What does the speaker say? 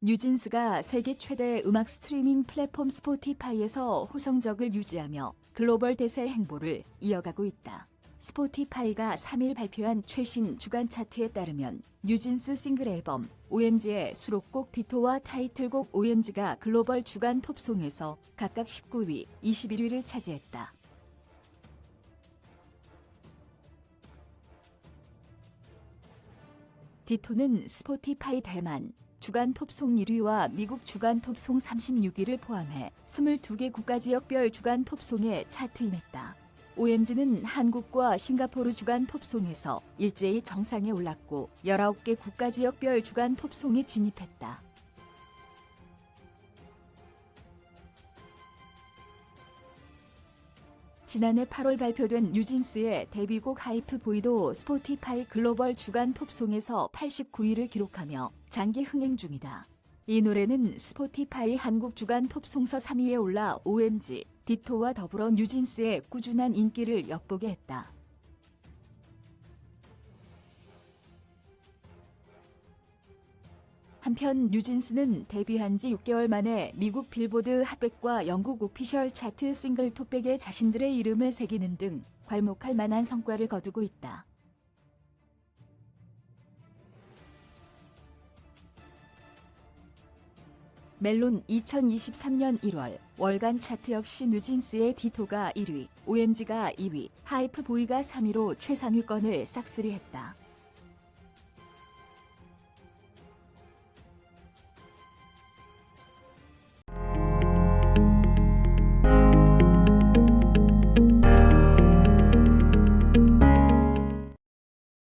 뉴진스가 세계 최대 음악 스트리밍 플랫폼 스포티파이에서 호성적을 유지하며 글로벌 대세 행보를 이어가고 있다. 스포티파이가 3일 발표한 최신 주간 차트에 따르면 뉴진스 싱글 앨범 OMG의 수록곡 디토와 타이틀곡 OMG가 글로벌 주간 톱송에서 각각 19위, 21위를 차지했다. 디토는 스포티파이 대만 주간 톱송 1위와 미국 주간 톱송 36위를 포함해 22개 국가 지역별 주간 톱송에 차트 임했다. OMG는 한국과 싱가포르 주간 톱송에서 일제히 정상에 올랐고 19개 국가 지역별 주간 톱송에 진입했다. 지난해 8월 발표된 뉴진스의 데뷔곡 하이프 보이도 스포티파이 글로벌 주간 톱송에서 89위를 기록하며 장기 흥행 중이다. 이 노래는 스포티파이 한국 주간 톱송서 3위에 올라 OMG, 디토와 더불어 뉴진스의 꾸준한 인기를 엿보게 했다. 한편 뉴진스는 데뷔한 지 6개월 만에 미국 빌보드 핫백과 영국 오피셜 차트 싱글 톱백에 자신들의 이름을 새기는 등 괄목할 만한 성과를 거두고 있다. 멜론 2023년 1월 월간 차트 역시 뉴진스의 디토가 1위, OMG가 2위, 하이프 보이가 3위로 최상위권을 싹쓸이했다.